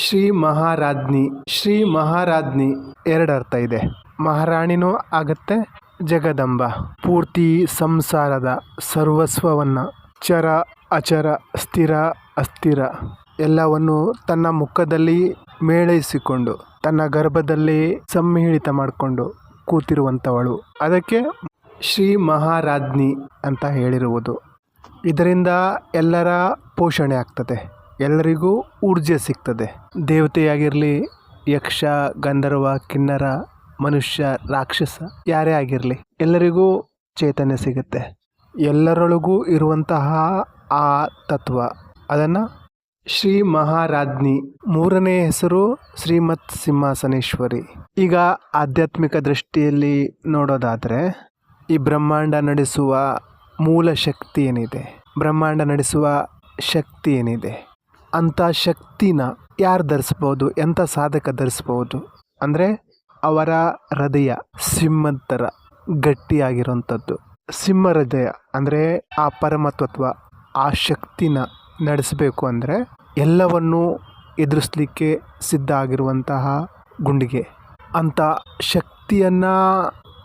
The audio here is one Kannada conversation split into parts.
ಶ್ರೀ ಮಹಾರಾಜ್ನಿ ಶ್ರೀ ಮಹಾರಾಜ್ನಿ ಎರಡು ಅರ್ಥ ಇದೆ. ಮಹಾರಾಣಿನೂ ಆಗತ್ತೆ ಜಗದಂಬ. ಪೂರ್ತಿ ಸಂಸಾರದ ಸರ್ವಸ್ವವನ್ನು ಚರ, ಅಚರ, ಸ್ಥಿರ, ಅಸ್ಥಿರ ಎಲ್ಲವನ್ನು ತನ್ನ ಮುಖದಲ್ಲಿ ಮೇಳೈಸಿಕೊಂಡು, ತನ್ನ ಗರ್ಭದಲ್ಲಿ ಸಮ್ಮಿಳಿತ ಮಾಡಿಕೊಂಡು ಕೂತಿರುವಂಥವಳು ಅದಕ್ಕೆ ಶ್ರೀ ಮಹಾರಾಜ್ನಿ ಅಂತ ಹೇಳಿರುವುದು. ಇದರಿಂದ ಎಲ್ಲರ ಪೋಷಣೆ ಆಗ್ತದೆ. ಎಲ್ಲರಿಗೂ ಊರ್ಜೆ ಸಿಗ್ತದೆ. ದೇವತೆಯಾಗಿರಲಿ, ಯಕ್ಷ, ಗಂಧರ್ವ, ಕಿನ್ನರ, ಮನುಷ್ಯ, ರಾಕ್ಷಸ, ಯಾರೇ ಆಗಿರಲಿ, ಎಲ್ಲರಿಗೂ ಚೇತನೆ ಸಿಗುತ್ತೆ. ಎಲ್ಲರೊಳಗೂ ಇರುವಂತಹ ಆ ತತ್ವ. ಅದನ್ನು ಶ್ರೀ ಮಹಾರಾಜ್ನಿ ಮೂರನೇ ಹೆಸರು ಶ್ರೀಮತ್ ಸಿಂಹಾಸನೇಶ್ವರಿ. ಈಗ ಆಧ್ಯಾತ್ಮಿಕ ದೃಷ್ಟಿಯಲ್ಲಿ ನೋಡೋದಾದರೆ, ಈ ಬ್ರಹ್ಮಾಂಡ ನಡೆಸುವ ಮೂಲ ಶಕ್ತಿ ಏನಿದೆ? ಬ್ರಹ್ಮಾಂಡ ನಡೆಸುವ ಶಕ್ತಿ ಏನಿದೆ? ಅಂಥ ಶಕ್ತಿನ ಯಾರು ಧರಿಸ್ಬೋದು? ಎಂಥ ಸಾಧಕ ಧರಿಸ್ಬೋದು? ಅಂದರೆ ಅವರ ಹೃದಯ ಸಿಂಹದ ಥರ ಗಟ್ಟಿಯಾಗಿರೋಂಥದ್ದು ಸಿಂಹ ಹೃದಯ ಅಂದರೆ ಆ ಪರಮತತ್ವ ಆ ಶಕ್ತಿನ ನಡೆಸಬೇಕು ಅಂದರೆ ಎಲ್ಲವನ್ನೂ ಎದುರಿಸಲಿಕ್ಕೆ ಸಿದ್ಧ ಆಗಿರುವಂತಹ ಗುಂಡಿಗೆ. ಅಂಥ ಶಕ್ತಿಯನ್ನು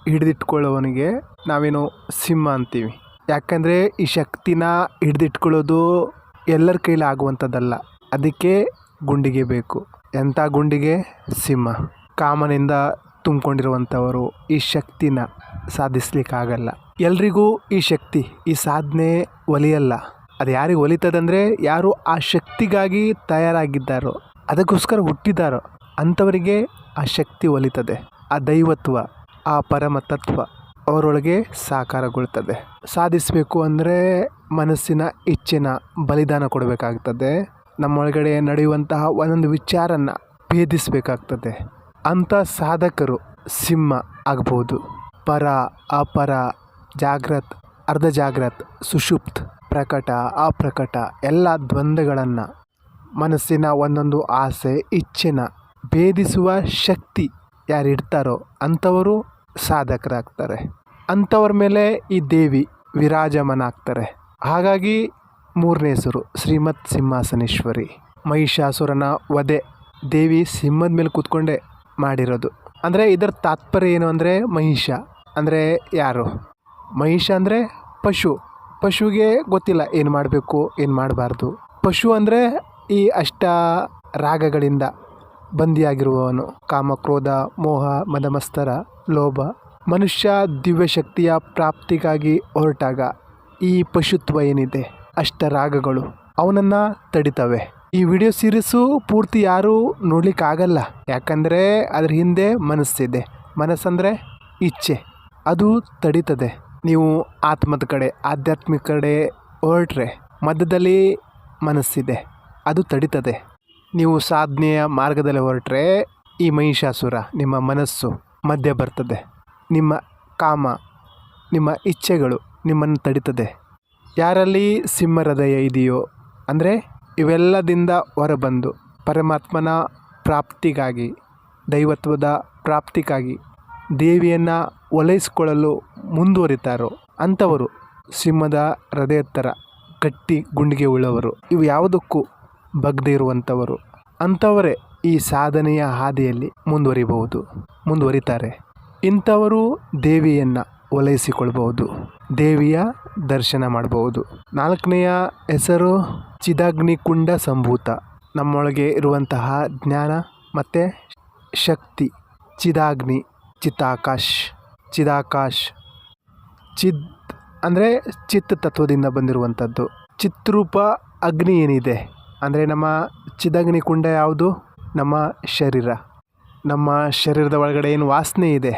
ಹಿಡಿದಿಟ್ಕೊಳ್ಳೋವನಿಗೆ ನಾವೇನು ಸಿಂಹ ಅಂತೀವಿ. ಯಾಕಂದರೆ ಈ ಶಕ್ತಿನ ಹಿಡಿದಿಟ್ಕೊಳ್ಳೋದು ಎಲ್ಲರ ಕೈಲಿ ಆಗುವಂಥದ್ದಲ್ಲ. ಅದಕ್ಕೆ ಗುಂಡಿಗೆ ಬೇಕು. ಎಂಥ ಗುಂಡಿಗೆ? ಸಿಂಹ. ಕಾಮನಿಂದ ತುಂಬಿಕೊಂಡಿರುವಂಥವರು ಈ ಶಕ್ತಿನ ಸಾಧಿಸ್ಲಿಕ್ಕಾಗಲ್ಲ. ಎಲ್ರಿಗೂ ಈ ಶಕ್ತಿ, ಈ ಸಾಧನೆ ಒಲಿಯಲ್ಲ. ಅದು ಯಾರಿಗೆ ಒಲಿತದಂದರೆ ಯಾರು ಆ ಶಕ್ತಿಗಾಗಿ ತಯಾರಾಗಿದ್ದಾರೋ, ಅದಕ್ಕೋಸ್ಕರ ಹುಟ್ಟಿದ್ದಾರೋ ಅಂಥವರಿಗೆ ಆ ಶಕ್ತಿ ಒಲಿತದೆ. ಆ ದೈವತ್ವ, ಆ ಪರಮ ತತ್ವ ಅವರೊಳಗೆ ಸಾಕಾರಗೊಳ್ತದೆ ಸಾಧಿಸಬೇಕು ಅಂದರೆ ಮನಸ್ಸಿನ ಇಚ್ಛೆನ ಬಲಿದಾನ ಕೊಡಬೇಕಾಗ್ತದೆ. ನಮ್ಮೊಳಗಡೆ ನಡೆಯುವಂತಹ ಒಂದೊಂದು ವಿಚಾರನ ಭೇದಿಸಬೇಕಾಗ್ತದೆ. ಅಂಥ ಸಾಧಕರು ಸಿಂಹ ಆಗ್ಬೋದು ಪರ, ಅಪರ, ಜಾಗ್ರತ್, ಅರ್ಧ ಜಾಗ್ರತ್, ಸುಷುಪ್ತ್, ಪ್ರಕಟ, ಅಪ್ರಕಟ ಎಲ್ಲ ದ್ವಂದ್ವಗಳನ್ನು ಮನಸ್ಸಿನ ಒಂದೊಂದು ಆಸೆ ಇಚ್ಛೆನ ಭೇದಿಸುವ ಶಕ್ತಿ ಯಾರಿರ್ತಾರೋ ಅಂಥವರು ಸಾಧಕರಾಗ್ತಾರೆ. ಅಂಥವ್ರ ಮೇಲೆ ಈ ದೇವಿ ವಿರಾಜಮಾನ ಆಗ್ತಾರೆ ಹಾಗಾಗಿ ಮೂರನೇ ಹೆಸರು ಶ್ರೀಮತ್ ಸಿಂಹಾಸನೇಶ್ವರಿ. ಮಹಿಷಾಸುರನ ವಧೆ ದೇವಿ ಸಿಂಹದ ಮೇಲೆ ಕೂತ್ಕೊಂಡೆ ಮಾಡಿರೋದು. ಅಂದರೆ ಇದರ ತಾತ್ಪರ್ಯ ಏನು ಅಂದರೆ ಮಹಿಷ, ಅಂದರೆ ಯಾರು? ಮಹಿಷ ಅಂದರೆ ಪಶು. ಪಶುವಿಗೆ ಗೊತ್ತಿಲ್ಲ ಏನು ಮಾಡಬೇಕು, ಏನು ಮಾಡಬಾರ್ದು. ಪಶು ಅಂದರೆ ಈ ಅಷ್ಟ ರಾಗಗಳಿಂದ ಬಂದಿಯಾಗಿರುವವನು. ಕಾಮ ಕ್ರೋಧ ಮೋಹ, ಮದಮಸ್ತರ, ಲೋಭ. ಮನುಷ್ಯ ದಿವ್ಯಶಕ್ತಿಯ ಪ್ರಾಪ್ತಿಗಾಗಿ ಹೊರಟಾಗ ಈ ಪಶುತ್ವ ಏನಿದೆ? ಅಷ್ಟ ರಾಗಗಳು, ಅವನನ್ನು ತಡಿತವೆ. ಈ ವಿಡಿಯೋ ಸೀರೀಸು ಪೂರ್ತಿ ಯಾರೂ ನೋಡ್ಲಿಕ್ಕಾಗಲ್ಲ. ಯಾಕಂದರೆ ಅದ್ರ ಹಿಂದೆ ಮನಸ್ಸಿದೆ. ಮನಸ್ಸಂದರೆ ಇಚ್ಛೆ. ಅದು ತಡಿತದೆ. ನೀವು ಆತ್ಮದ ಕಡೆ, ಆಧ್ಯಾತ್ಮಿಕ ಕಡೆ ಹೊರಟ್ರೆ ಮಧ್ಯದಲ್ಲಿ ಮನಸ್ಸಿದೆ. ಅದು ತಡೀತದೆ. ನೀವು ಸಾಧನೆಯ ಮಾರ್ಗದಲ್ಲಿ ಹೊರಟ್ರೆ ಈ ಮಹಿಷಾಸುರ ನಿಮ್ಮ ಮನಸ್ಸು ಮಧ್ಯೆ ಬರ್ತದೆ. ನಿಮ್ಮ ಕಾಮ, ನಿಮ್ಮ ಇಚ್ಛೆಗಳು ನಿಮ್ಮನ್ನು ತಡೀತದೆ. ಯಾರಲ್ಲಿ ಸಿಂಹ ಹೃದಯ ಇದೆಯೋ, ಅಂದರೆ ಇವೆಲ್ಲದಿಂದ ಹೊರಬಂದು ಪರಮಾತ್ಮನ ಪ್ರಾಪ್ತಿಗಾಗಿ, ದೈವತ್ವದ ಪ್ರಾಪ್ತಿಗಾಗಿ ದೇವಿಯನ್ನು ಒಲೈಸಿಕೊಳ್ಳಲು ಮುಂದುವರಿತಾರೋ ಅಂಥವರು ಸಿಂಹದ ಹೃದಯ ಥರ ಗಟ್ಟಿ ಗುಂಡಿಗೆ ಉಳ್ಳವರು. ಇವು ಯಾವುದಕ್ಕೂ ಬಗ್ದೇ ಇರುವಂಥವರು. ಅಂಥವರೇ ಈ ಸಾಧನೆಯ ಹಾದಿಯಲ್ಲಿ ಮುಂದುವರಿಬಹುದು, ಮುಂದುವರಿತಾರೆ. ಇಂಥವರು ದೇವಿಯನ್ನು ಒಲೈಸಿಕೊಳ್ಬಹುದು, ದೇವಿಯ ದರ್ಶನ ಮಾಡಬಹುದು. ನಾಲ್ಕನೆಯ ಹೆಸರು ಚಿದಾಗ್ನಿಕುಂಡ ಸಂಭೂತ. ನಮ್ಮೊಳಗೆ ಇರುವಂತಹ ಜ್ಞಾನ ಮತ್ತು ಶಕ್ತಿ, ಚಿದಾಗ್ನಿ, ಚಿತ್ತಾಕಾಶ್, ಚಿದಾಕಾಶ್, ಚಿದ್ ಅಂದರೆ ಚಿತ್ ತತ್ವದಿಂದ ಬಂದಿರುವಂಥದ್ದು. ಚಿತ್ರೂಪ ಅಗ್ನಿ ಏನಿದೆ? ಅಂದರೆ ನಮ್ಮ ಚಿದಾಗ್ನಿ ಕುಂಡ ಯಾವುದು? ನಮ್ಮ ಶರೀರ. ನಮ್ಮ ಶರೀರದ ಒಳಗಡೆ ಏನು ವಾಸನೆ ಇದೆ?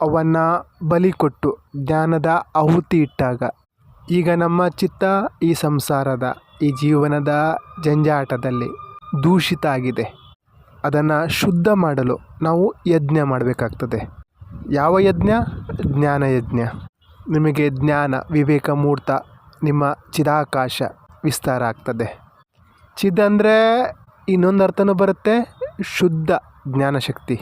ಅವನ್ನು ಬಲಿ ಕೊಟ್ಟು ಜ್ಞಾನದ ಆಹುತಿ ಇಟ್ಟಾಗ. ಈಗ ನಮ್ಮ ಚಿತ್ತ ಈ ಸಂಸಾರದ, ಈ ಜೀವನದ ಜಂಜಾಟದಲ್ಲಿ ದೂಷಿತ ಆಗಿದೆ ಅದನ್ನು ಶುದ್ಧ ಮಾಡಲು ನಾವು ಯಜ್ಞ ಮಾಡಬೇಕಾಗ್ತದೆ. ಯಾವ ಯಜ್ಞ? ಜ್ಞಾನ ಯಜ್ಞ. ನಿಮಗೆ ಜ್ಞಾನ, ವಿವೇಕ ಮೂರ್ತ, ನಿಮ್ಮ ಚಿದಾಕಾಶ ವಿಸ್ತಾರ ಆಗ್ತದೆ. ಚಿದ್ ಅಂದರೆ ಇನ್ನೊಂದು ಅರ್ಥನೂ ಬರುತ್ತೆ ಶುದ್ಧ ಜ್ಞಾನಶಕ್ತಿ.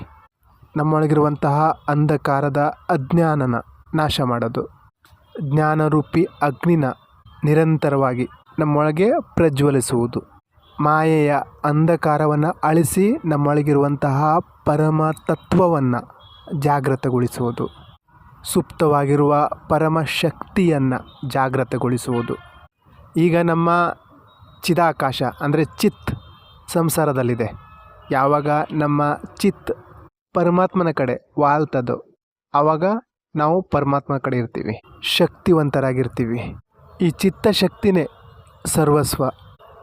ನಮ್ಮೊಳಗಿರುವಂತಹ ಅಂಧಕಾರದ ಅಜ್ಞಾನನ ನಾಶ ಮಾಡೋದು. ಜ್ಞಾನರೂಪಿ ಅಗ್ನಿನ ನಿರಂತರವಾಗಿ ನಮ್ಮೊಳಗೆ ಪ್ರಜ್ವಲಿಸುವುದು. ಮಾಯೆಯ ಅಂಧಕಾರವನ್ನು ಅಳಿಸಿ ನಮ್ಮೊಳಗಿರುವಂತಹ ಪರಮ ತತ್ವವನ್ನು ಜಾಗೃತಗೊಳಿಸುವುದು ಸುಪ್ತವಾಗಿರುವ ಪರಮ ಶಕ್ತಿಯನ್ನು ಜಾಗೃತಗೊಳಿಸುವುದು ಈಗ ನಮ್ಮ ಚಿದಾಕಾಶ ಅಂದರೆ ಚಿತ್ ಸಂಸಾರದಲ್ಲಿದೆ. ಯಾವಾಗ ನಮ್ಮ ಚಿತ್ ಪರಮಾತ್ಮನ ಕಡೆ ವಾಲ್ತದು ಆವಾಗ ನಾವು ಪರಮಾತ್ಮ ಕಡೆ ಇರ್ತೀವಿ. ಶಕ್ತಿವಂತರಾಗಿರ್ತೀವಿ. ಈ ಚಿತ್ತ ಶಕ್ತಿನೇ ಸರ್ವಸ್ವ.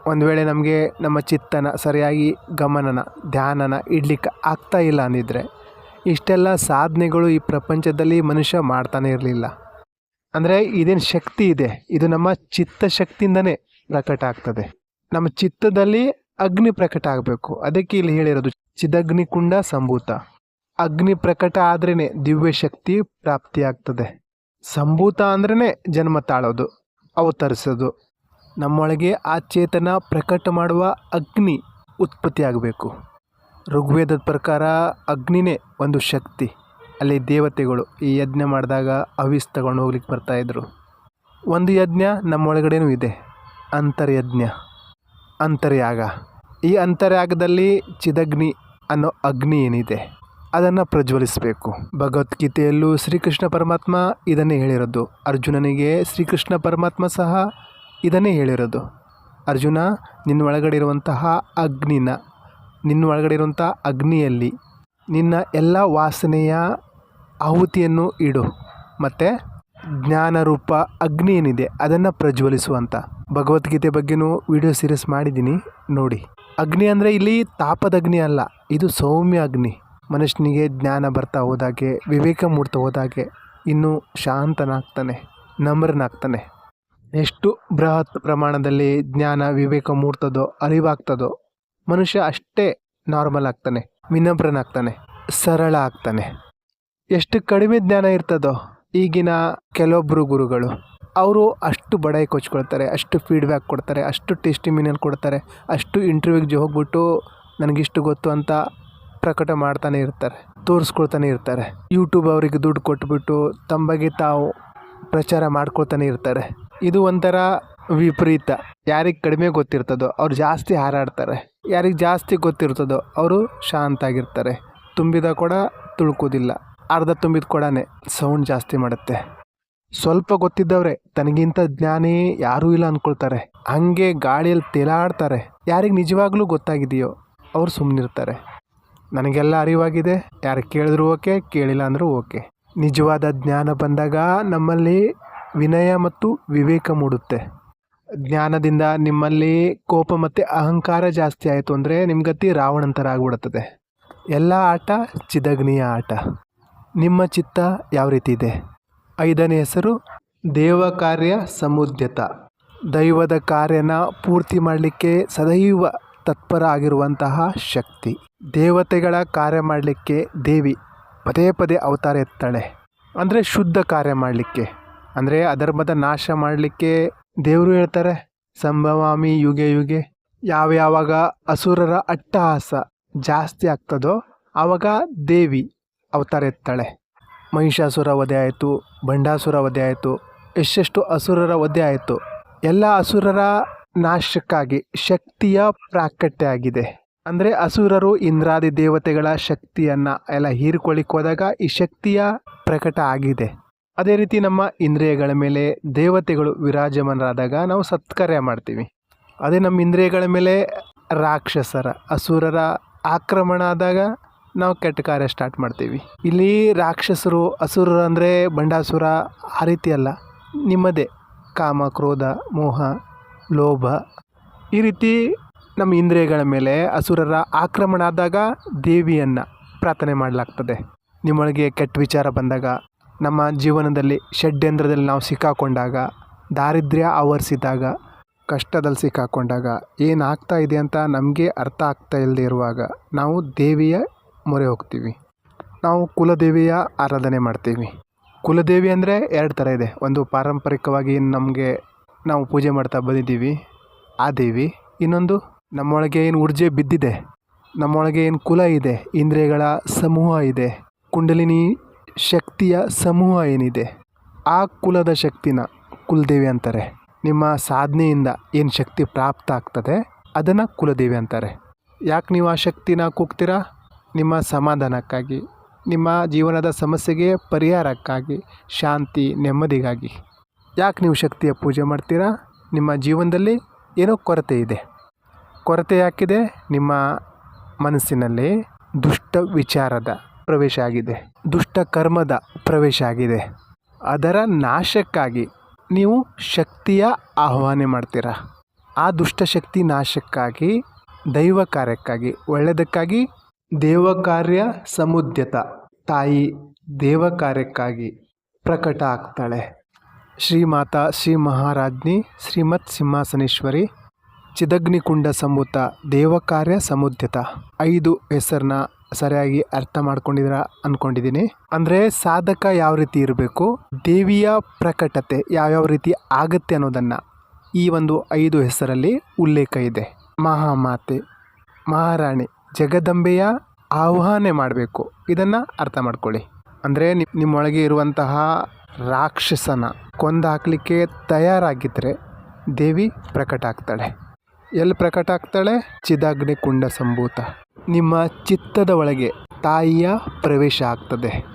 ಒಂದು ವೇಳೆ ನಮಗೆ ನಮ್ಮ ಚಿತ್ತನ ಸರಿಯಾಗಿ ಗಮನನ, ಧ್ಯಾನನ ಇಡ್ಲಿಕ್ಕೆ ಆಗ್ತಾ ಇಲ್ಲ ಅಂದಿದ್ರೆ, ಇಷ್ಟೆಲ್ಲ ಸಾಧನೆಗಳು ಈ ಪ್ರಪಂಚದಲ್ಲಿ ಮನುಷ್ಯ ಮಾಡ್ತಾನೆ ಇರಲಿಲ್ಲ. ಅಂದರೆ ಇದೇನು ಶಕ್ತಿ ಇದೆ? ಇದು ನಮ್ಮ ಚಿತ್ತ ಶಕ್ತಿಯಿಂದನೇ ಪ್ರಕಟ ಆಗ್ತದೆ. ನಮ್ಮ ಚಿತ್ತದಲ್ಲಿ ಅಗ್ನಿ ಪ್ರಕಟ ಆಗಬೇಕು. ಅದಕ್ಕೆ ಇಲ್ಲಿ ಹೇಳಿರೋದು ಚಿದಗ್ನಿಕುಂಡ ಸಂಭೂತ. ಅಗ್ನಿ ಪ್ರಕಟ ಆದ್ರೇ ದಿವ್ಯ ಶಕ್ತಿ ಪ್ರಾಪ್ತಿಯಾಗ್ತದೆ. ಸಂಭೂತ ಅಂದ್ರೇ ಜನ್ಮ ತಾಳೋದು, ಅವತರಿಸೋದು. ನಮ್ಮೊಳಗೆ ಆ ಚೇತನ ಪ್ರಕಟ ಮಾಡುವ ಅಗ್ನಿ ಉತ್ಪತ್ತಿ ಆಗಬೇಕು ಋಗ್ವೇದದ ಪ್ರಕಾರ ಅಗ್ನಿನೇ ಒಂದು ಶಕ್ತಿ. ಅಲ್ಲಿ ದೇವತೆಗಳು ಈ ಯಜ್ಞ ಮಾಡಿದಾಗ ಅವಿಸ್ ತಗೊಂಡು ಹೋಗ್ಲಿಕ್ಕೆ ಬರ್ತಾಯಿದ್ರು ಒಂದು ಯಜ್ಞ ನಮ್ಮೊಳಗಡೆನೂ ಇದೆ, ಅಂತರ್ಯಜ್ಞ, ಅಂತರ್ಯಾಗ. ಈ ಅಂತರ್ಯಾಗದಲ್ಲಿ ಚಿದಗ್ನಿ ಅನ್ನೋ ಅಗ್ನಿ ಏನಿದೆ? ಅದನ್ನು ಪ್ರಜ್ವಲಿಸಬೇಕು. ಭಗವದ್ಗೀತೆಯಲ್ಲೂ ಶ್ರೀಕೃಷ್ಣ ಪರಮಾತ್ಮ ಇದನ್ನೇ ಹೇಳಿರೋದು. ಅರ್ಜುನನಿಗೆ ಶ್ರೀಕೃಷ್ಣ ಪರಮಾತ್ಮ ಸಹ ಇದನ್ನೇ ಹೇಳಿರೋದು. ಅರ್ಜುನ, ನಿನ್ನ ಒಳಗಡೆ ಇರುವಂತಹ ಅಗ್ನಿನ, ನಿನ್ನ ಒಳಗಡೆ ಇರುವಂಥ ಅಗ್ನಿಯಲ್ಲಿ ನಿನ್ನ ಎಲ್ಲ ವಾಸನೆಯ ಆಹುತಿಯನ್ನು ಇಡು. ಮತ್ತು ಜ್ಞಾನರೂಪ ಅಗ್ನಿ ಏನಿದೆ ಅದನ್ನು ಪ್ರಜ್ವಲಿಸುವಂತ. ಭಗವದ್ಗೀತೆ ಬಗ್ಗೆನೂ ವಿಡಿಯೋ ಸೀರೀಸ್ ಮಾಡಿದ್ದೀನಿ, ನೋಡಿ. ಅಗ್ನಿ ಅಂದರೆ ಇಲ್ಲಿ ತಾಪದ ಅಗ್ನಿ ಅಲ್ಲ, ಇದು ಸೌಮ್ಯ ಅಗ್ನಿ. ಮನುಷ್ಯನಿಗೆ ಜ್ಞಾನ ಬರ್ತಾ ಹೋದಾಗೆ ವಿವೇಕ ಮೂಡ್ತಾ ಹೋದಾಗೆ ಇನ್ನೂ ಶಾಂತನಾಗ್ತಾನೆ, ನಮ್ರನಾಗ್ತಾನೆ. ಎಷ್ಟು ಬೃಹತ್ ಪ್ರಮಾಣದಲ್ಲಿ ಜ್ಞಾನ ವಿವೇಕ ಮೂಡ್ತದೋ ಅರಿವಾಗ್ತದೋ, ಮನುಷ್ಯ ಅಷ್ಟೇ ನಾರ್ಮಲ್ ಆಗ್ತಾನೆ, ವಿನಮ್ರನಾಗ್ತಾನೆ, ಸರಳ ಆಗ್ತಾನೆ. ಎಷ್ಟು ಕಡಿಮೆ ಜ್ಞಾನ ಇರ್ತದೋ, ಈಗಿನ ಕೆಲವೊಬ್ಬರು ಗುರುಗಳು, ಅವರು ಅಷ್ಟು ಬಡಾಯಿ ಕೊಚ್ಕೊಳ್ತಾರೆ, ಅಷ್ಟು ಫೀಡ್ಬ್ಯಾಕ್ ಕೊಡ್ತಾರೆ, ಅಷ್ಟು ಟೆಸ್ಟಿಮಿನಿಯನ್ ಕೊಡ್ತಾರೆ, ಅಷ್ಟು ಇಂಟರ್ವ್ಯೂಗೆ ಹೋಗ್ಬಿಟ್ಟು, ನನಗಿಷ್ಟು ಗೊತ್ತು ಅಂತ ಪ್ರಕಟ ಮಾಡ್ತಾನೆ ಇರ್ತಾರೆ, ತೋರಿಸ್ಕೊಳ್ತಾನೆ ಇರ್ತಾರೆ. ಯೂಟ್ಯೂಬ್ ಅವರಿಗೆ ದುಡ್ಡು ಕೊಟ್ಬಿಟ್ಟು ತಮ್ಮ ಬಗ್ಗೆ ತಾವು ಪ್ರಚಾರ ಮಾಡ್ಕೊಳ್ತಾನೆ ಇರ್ತಾರೆ. ಇದು ಒಂಥರ ವಿಪರೀತ. ಯಾರಿಗೆ ಕಡಿಮೆ ಗೊತ್ತಿರ್ತದೋ ಅವ್ರು ಜಾಸ್ತಿ ಹಾರಾಡ್ತಾರೆ. ಯಾರಿಗೆ ಜಾಸ್ತಿ ಗೊತ್ತಿರ್ತದೋ ಅವರು ಶಾಂತಾಗಿರ್ತಾರೆ. ತುಂಬಿದ ಕೂಡ ತುಳ್ಕೋದಿಲ್ಲ. ಅರ್ಧ ತುಂಬಿದ ಕೊಡನೇ ಸೌಂಡ್ ಜಾಸ್ತಿ ಮಾಡುತ್ತೆ. ಸ್ವಲ್ಪ ಗೊತ್ತಿದ್ದವ್ರೆ, ತನಗಿಂತ ಜ್ಞಾನಿ ಯಾರೂ ಇಲ್ಲ ಅಂದ್ಕೊಳ್ತಾರೆ ಹಂಗೆ ಗಾಳಿಯಲ್ಲಿ ತೇಲಾಡ್ತಾರೆ. ಯಾರಿಗೆ ನಿಜವಾಗ್ಲೂ ಗೊತ್ತಾಗಿದೆಯೋ ಅವ್ರು ಸುಮ್ಮನಿರ್ತಾರೆ ನನಗೆಲ್ಲ ಅರಿವಾಗಿದೆ. ಯಾರು ಕೇಳಿದ್ರು ಓಕೆ, ಕೇಳಿಲ್ಲ ಅಂದರೂ ಓಕೆ. ನಿಜವಾದ ಜ್ಞಾನ ಬಂದಾಗ ನಮ್ಮಲ್ಲಿ ವಿನಯ ಮತ್ತು ವಿವೇಕ ಮೂಡುತ್ತೆ. ಜ್ಞಾನದಿಂದ ನಿಮ್ಮಲ್ಲಿ ಕೋಪ ಮತ್ತು ಅಹಂಕಾರ ಜಾಸ್ತಿ ಆಯಿತು ಅಂದರೆ ನಿಮ್ಮ ಗತಿ ರಾವಣನ ಥರ ಆಗ್ಬಿಡುತ್ತದೆ ಎಲ್ಲ ಆಟ ಚಿದಗ್ನಿಯ ಆಟ. ನಿಮ್ಮ ಚಿತ್ತ ಯಾವ ರೀತಿ ಇದೆ? ಐದನೇ ಹೆಸರು, ದೇವ ಕಾರ್ಯ ಸಮುದ್ಯತ. ದೈವದ ಕಾರ್ಯನ ಪೂರ್ತಿ ಮಾಡಲಿಕ್ಕೆ ಸದೈವ ತತ್ಪರ ಆಗಿರುವಂತಹ ಶಕ್ತಿ. ದೇವತೆಗಳ ಕಾರ್ಯ ಮಾಡಲಿಕ್ಕೆ ದೇವಿ ಪದೇ ಪದೇ ಅವತಾರ ಎತ್ತಾಳೆ. ಅಂದರೆ ಶುದ್ಧ ಕಾರ್ಯ ಮಾಡಲಿಕ್ಕೆ. ಅಂದರೆ ಅಧರ್ಮದ ನಾಶ ಮಾಡಲಿಕ್ಕೆ ದೇವರು ಹೇಳ್ತಾರೆ, ಸಂಭವಾಮಿ ಯುಗೆ ಯುಗೆ. ಯಾವ ಯಾವಾಗ ಅಸುರರ ಅಟ್ಟಹಾಸ ಜಾಸ್ತಿ ಆಗ್ತದೋ ಆವಾಗ ದೇವಿ ಅವತಾರ ಎತ್ತಾಳೆ. ಮಹಿಷಾಸುರ ವಧೆ ಆಯಿತು ಬಂಡಾಸುರ ವಧೆ ಆಯಿತು, ಎಷ್ಟೆಷ್ಟು ಅಸುರರ ವಧೆ ಆಯಿತು. ಎಲ್ಲ ಅಸುರರ ನಾಶಕ್ಕಾಗಿ, ಶಕ್ತಿಯ ಪ್ರಾಕಟ್ಯ ಆಗಿದೆ ಅಂದರೆ ಅಸುರರು ಇಂದ್ರಾದಿ ದೇವತೆಗಳ ಶಕ್ತಿಯನ್ನು ಎಲ್ಲ ಹೀರ್ಕೊಳ್ಳಿಕ್ಕೆ ಹೋದಾಗ ಈ ಶಕ್ತಿಯ ಪ್ರಕಟ ಆಗಿದೆ. ಅದೇ ರೀತಿ ನಮ್ಮ ಇಂದ್ರಿಯಗಳ ಮೇಲೆ ದೇವತೆಗಳು ವಿರಾಜಮಾನರಾದಾಗ ನಾವು ಸತ್ಕಾರ್ಯ ಮಾಡ್ತೀವಿ. ಅದೇ ನಮ್ಮ ಇಂದ್ರಿಯಗಳ ಮೇಲೆ ರಾಕ್ಷಸರ, ಅಸುರರ ಆಕ್ರಮಣ ಆದಾಗ ನಾವು ಕೆಟ್ಟ ಕಾರ್ಯ ಸ್ಟಾರ್ಟ್ ಮಾಡ್ತೀವಿ. ಇಲ್ಲಿ ರಾಕ್ಷಸರು, ಅಸುರರು ಅಂದರೆ ಬಂಡಾಸುರ ಆ ರೀತಿ ಅಲ್ಲ. ನಿಮ್ಮದೇ, ಕಾಮ, ಕ್ರೋಧ, ಮೋಹ ಲೋಭ. ಈ ರೀತಿ ನಮ್ಮ ಇಂದ್ರಿಯಗಳ ಮೇಲೆ ಅಸುರರ ಆಕ್ರಮಣ ಆದಾಗ ದೇವಿಯನ್ನು ಪ್ರಾರ್ಥನೆ ಮಾಡಲಾಗ್ತದೆ. ನಿಮ್ಮೊಳಗೆ ಕೆಟ್ಟ ವಿಚಾರ ಬಂದಾಗ, ನಮ್ಮ ಜೀವನದಲ್ಲಿ ಷಡ್ಯಂದ್ರದಲ್ಲಿ ನಾವು ಸಿಕ್ಕಾಕೊಂಡಾಗ, ದಾರಿದ್ರ್ಯ ಆವರಿಸಿದಾಗ, ಕಷ್ಟದಲ್ಲಿ ಸಿಕ್ಕಾಕೊಂಡಾಗ ಏನಾಗ್ತಾ ಇದೆ ಅಂತ ನಮಗೆ ಅರ್ಥ ಆಗ್ತಾ ಇಲ್ಲದೆ ಇರುವಾಗ ನಾವು ದೇವಿಯ ಮೊರೆ ಹೋಗ್ತೀವಿ. ನಾವು ಕುಲದೇವಿಯ ಆರಾಧನೆ ಮಾಡ್ತೀವಿ. ಕುಲದೇವಿ ಅಂದರೆ ಎರಡು ಥರ ಇದೆ. ಒಂದು ಪಾರಂಪರಿಕವಾಗಿ ನಮಗೆ ನಾವು ಪೂಜೆ ಮಾಡ್ತಾ ಬಂದಿದ್ದೀವಿ. ಆ ದೇವಿ, ಇನ್ನೊಂದು ನಮ್ಮೊಳಗೆ ಏನು ಊರ್ಜೆ ಬಿದ್ದಿದೆ, ನಮ್ಮೊಳಗೆ ಏನು ಕುಲ ಇದೆ, ಇಂದ್ರಿಯಗಳ ಸಮೂಹ ಇದೆ, ಕುಂಡಲಿನಿ ಶಕ್ತಿಯ ಸಮೂಹ ಏನಿದೆ, ಆ ಕುಲದ ಶಕ್ತಿನ ಕುಲದೇವಿ ಅಂತಾರೆ. ನಿಮ್ಮ ಸಾಧನೆಯಿಂದ ಏನು ಶಕ್ತಿ ಪ್ರಾಪ್ತ ಆಗ್ತದೆ, ಅದನ್ನು ಕುಲದೇವಿ ಅಂತಾರೆ. ಯಾಕೆ ನೀವು ಆ ಶಕ್ತಿನ ಕೂಗ್ತೀರಾ? ನಿಮ್ಮ ಸಮಾಧಾನಕ್ಕಾಗಿ, ನಿಮ್ಮ ಜೀವನದ ಸಮಸ್ಯೆಗೆ ಪರಿಹಾರಕ್ಕಾಗಿ, ಶಾಂತಿ, ನೆಮ್ಮದಿಗಾಗಿ. ಯಾಕೆ ನೀವು ಶಕ್ತಿಯ ಪೂಜೆ ಮಾಡ್ತೀರಾ? ನಿಮ್ಮ ಜೀವನದಲ್ಲಿ ಏನೋ ಕೊರತೆ ಇದೆ. ಕೊರತೆ ಯಾಕಿದೆ? ನಿಮ್ಮ ಮನಸ್ಸಿನಲ್ಲಿ ದುಷ್ಟ ವಿಚಾರದ ಪ್ರವೇಶ ಆಗಿದೆ. ದುಷ್ಟ ಕರ್ಮದ ಪ್ರವೇಶ ಆಗಿದೆ. ಅದರ ನಾಶಕ್ಕಾಗಿ ನೀವು ಶಕ್ತಿಯ ಆಹ್ವಾನ ಮಾಡ್ತೀರಾ? ಆ ದುಷ್ಟಶಕ್ತಿ ನಾಶಕ್ಕಾಗಿ, ದೈವ ಕಾರ್ಯಕ್ಕಾಗಿ, ಒಳ್ಳೆಯದಕ್ಕಾಗಿ? ದೇವ ಕಾರ್ಯ ಸಮುದ್ಯತ. ತಾಯಿ ದೇವ ಕಾರ್ಯಕ್ಕಾಗಿ ಪ್ರಕಟ ಆಗ್ತಾಳೆ. ಶ್ರೀಮಾತಾ ಶ್ರೀ ಮಹಾರಾಜ್ನಿ, ಶ್ರೀಮತ್ ಸಿಂಹಾಸನೇಶ್ವರಿ, ಚಿದಗ್ನಿಕುಂಡ ಸಂಭೂತ, ದೇವಕಾರ್ಯ ಸಮುದ್ಯತ. ಐದು ಹೆಸರನ್ನ ಸರಿಯಾಗಿ ಅರ್ಥ ಮಾಡ್ಕೊಂಡಿದ್ದೀರಾ ಅಂದ್ಕೊಂಡಿದ್ದೀನಿ ಅಂದರೆ ಸಾಧಕ ಯಾವ ರೀತಿ ಇರಬೇಕು, ದೇವಿಯ ಪ್ರಕಟತೆ ಯಾವ್ಯಾವ ರೀತಿ ಆಗತ್ತೆ ಅನ್ನೋದನ್ನು ಈ ಒಂದು ಐದು ಹೆಸರಲ್ಲಿ ಉಲ್ಲೇಖ ಇದೆ. ಮಹಾಮಾತೆ, ಮಹಾರಾಣಿ, ಜಗದಂಬೆಯ ಆಹ್ವಾನೆ ಮಾಡಬೇಕು. ಇದನ್ನು ಅರ್ಥ ಮಾಡ್ಕೊಳ್ಳಿ. ಅಂದರೆ ನಿಮ್ಮೊಳಗೆ ಇರುವಂತಹ ರಾಕ್ಷಸನ ಕೊಂದಾಕಲಿಕ್ಕೆ ತಯಾರಾಗಿದ್ದರೆ ದೇವಿ ಪ್ರಕಟ ಆಗ್ತಾಳೆ ಎಲ್ಲಿ ಪ್ರಕಟ ಆಗ್ತಾಳೆ ಚಿದಾಗ್ನಿ ಕುಂಡ ಸಂಭೂತ. ನಿಮ್ಮ ಚಿತ್ತದ ಒಳಗೆ ತಾಯಿಯ ಪ್ರವೇಶ ಆಗ್ತದೆ.